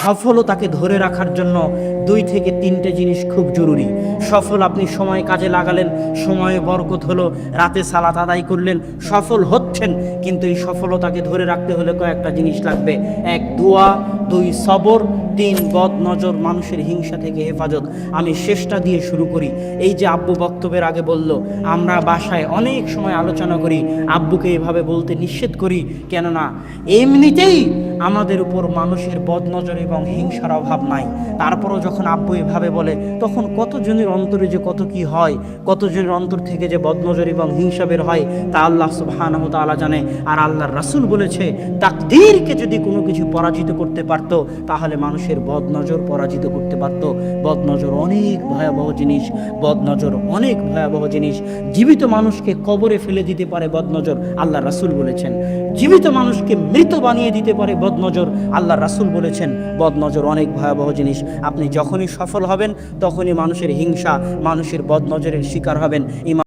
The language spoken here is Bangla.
সফলতাকে ধরে রাখার জন্য দুই থেকে তিনটে জিনিস খুব জরুরি। সফল আপনি সময় কাজে লাগালেন, সময়ে বরকত হলো, রাতে সালাত আদায় করলেন, সফল হচ্ছেন, কিন্তু এই সফলতাকে ধরে রাখতে হলে কয়েকটা জিনিস লাগবে। এক, দোয়া, দুই, সবর, তিন বদ নজর মানুষের হিংসা থেকে হেফাজত। আমি শেষটা দিয়ে শুরু করি। এই যে আব্বু বক্তব্যের আগে বলল, আমরা বাসায় অনেক সময় আলোচনা করি, আব্বুকে এভাবে বলতে নিষেধ করি, কেননা এমনিতেই আমাদের উপর মানুষের বদনজর এবং হিংসার অভাব নাই। তারপরও যখন আব্বু এভাবে বলে, তখন কতজনের অন্তরে যে কত কি হয় কতজনের অন্তর থেকে যে বদনজর এবং হিংসা বের হয়, তা আল্লাহ সুবহানাহু তাআলা জানে। আর আল্লাহর রাসূল বলেছে, তাকদীরকে যদি কোনো কিছু পরাজিত করতে পারতো, তাহলে মানুষের বদনজর পরাজিত করতে পারতো। বদনজর অনেক ভয়াবহ জিনিস, বদনজর অনেক ভয়াবহ জিনিস। জীবিত মানুষকে কবরে ফেলে দিতে পারে বদনজর আল্লাহ রাসূল বলেছেন। জীবিত মানুষকে মৃত বানিয়ে দিতে পারে বদনজর আল্লাহ রাসূল বলেছেন, বদনজর অনেক ভয়াবহ জিনিস। আপনি যখনই সফল হবেন, তখনই মানুষের হিংসা মানুষের বদনজরের শিকার হবেন। ইমা